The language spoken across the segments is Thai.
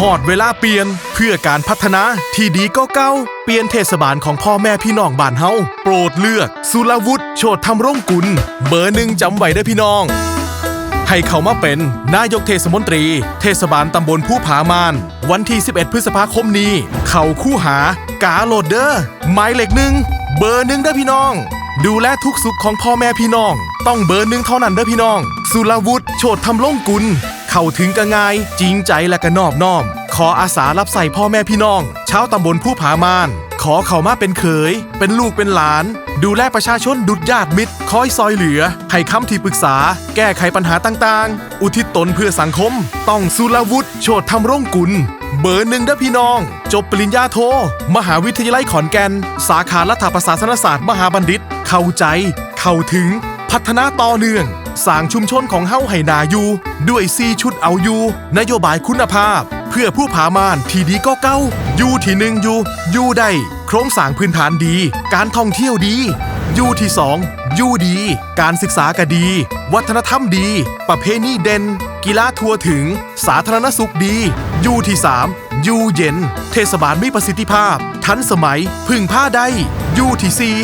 หอดเวลาเปลี่ยนเพื่อการพัฒนาที่ดีก็เก้าเปลี่ยนเทศบาลของพ่อแม่พี่น้องบ้านเฮาโปรดเลือก สุรวุฒิโชติธรรมรงกุล เบอร์หนึ่งจำไว้ได้พี่น้อง ให้เขามาเป็นนายกเทศมนตรี เทศบาลตำบลผู้ผามาน วันที่ 11 พฤษภาคมนี้ เขาคู่หากาโหลดเดอร์หมายเลขหนึ่งเบอร์หนึ่งเด้พี่น้อง ดูแลทุกสุขของพ่อแม่พี่น้อง ต้องเบอร์หนึ่งเท่านั้นเด้อพี่น้อง สุรวุฒิโชติธรรมลงกุล เข้าถึงกะง่าย จริงใจและก็นอบน้อม ขออาสารับใส่พ่อแม่พี่น้อง ชาวตำบลผู้ผามาน ขอเขามาเป็นเขย เป็นลูกเป็นหลาน ดูแลประชาชนดุดญาติมิตร คอยซอยเหลือ ให้คำที่ปรึกษา แก้ไขปัญหาต่างๆ อุทิศตนเพื่อสังคม ต้องสุรวุฒิโชติธรรมรงกุล เบอร์หนึ่งเด้อพี่น้อง จบปริญญาโท มหาวิทยาลัยขอนแก่น สาขารัฐประศาสนศาสตร์มหาบัณฑิต เข้าใจ เข้าถึง พัฒนาต่อเนื่อง สร้างชุมชนของเฮาให้นาอยู่ ด้วยซีชุดเอาอยู่ นโยบายคุณภาพ เพื่อผู้ผามานที่ดีก็เก้า อยู่ที่หนึ่งอยู่ อยู่ได้ โครงสร้างพื้นฐานดี การท่องเที่ยวดีอยู่ที่สองอยู่ดี การศึกษาก็ดี วัฒนธรรมดี ประเพณีเด่น กีฬาทัวถึง สาธารณสุขดีอยู่ที่สามอยู่เย็น เทศบาลมีประสิทธิภาพ ทันสมัย พึ่งผ้าได้อยู่ที่สี่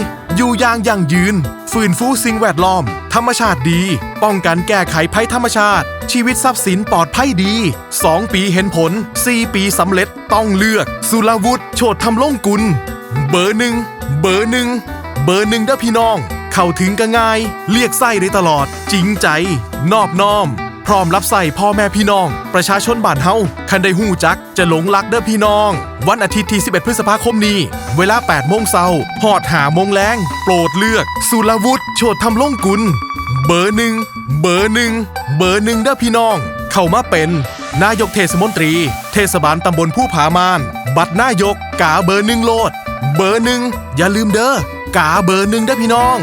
อยู่อย่างยั่งยืน ฟื้นฟูสิ่งแวดล้อม ธรรมชาติดี ป้องกันแก้ไขภัยธรรมชาติ ชีวิตทรัพย์สินปลอดภัยดี 2 ปีเห็นผล 4 ปีสำเร็จต้องเลือก สุรวุฒิโชติธรรมลงกุล เบอร์หนึ่งเบอร์หนึ่งเบอร์หนึ่งเด้อพี่น้อง เข้าถึงก็ง่าย เรียกไส้ได้ตลอด จริงใจ นอบน้อม ร้อมรับใส่พ่อแม่พี่น้อง ประชาชนบ้านเฮาคันได้หู้จักจะหลงรักเด้อพี่น้อง วันอาทิตย์ที่ 11 พฤษภาคมนี้ เวลา8โมงเช้าหอดหาโมงแรงโปรดเลือก สุรวุฒิโชติธรรมลงกุล เบอร์หนึ่งเบอร์หนึ่งเบอร์หนึ่งเด้อพี่น้อง เข้ามาเป็น นายกเทศมนตรี เทศบาลตำบลผู้ผามาน บัตรนายก กาเบอร์หนึ่งโลด เบอร์หนึ่งอย่าลืมเด้อกาเบอร์หนึ่งเด้อพี่น้อง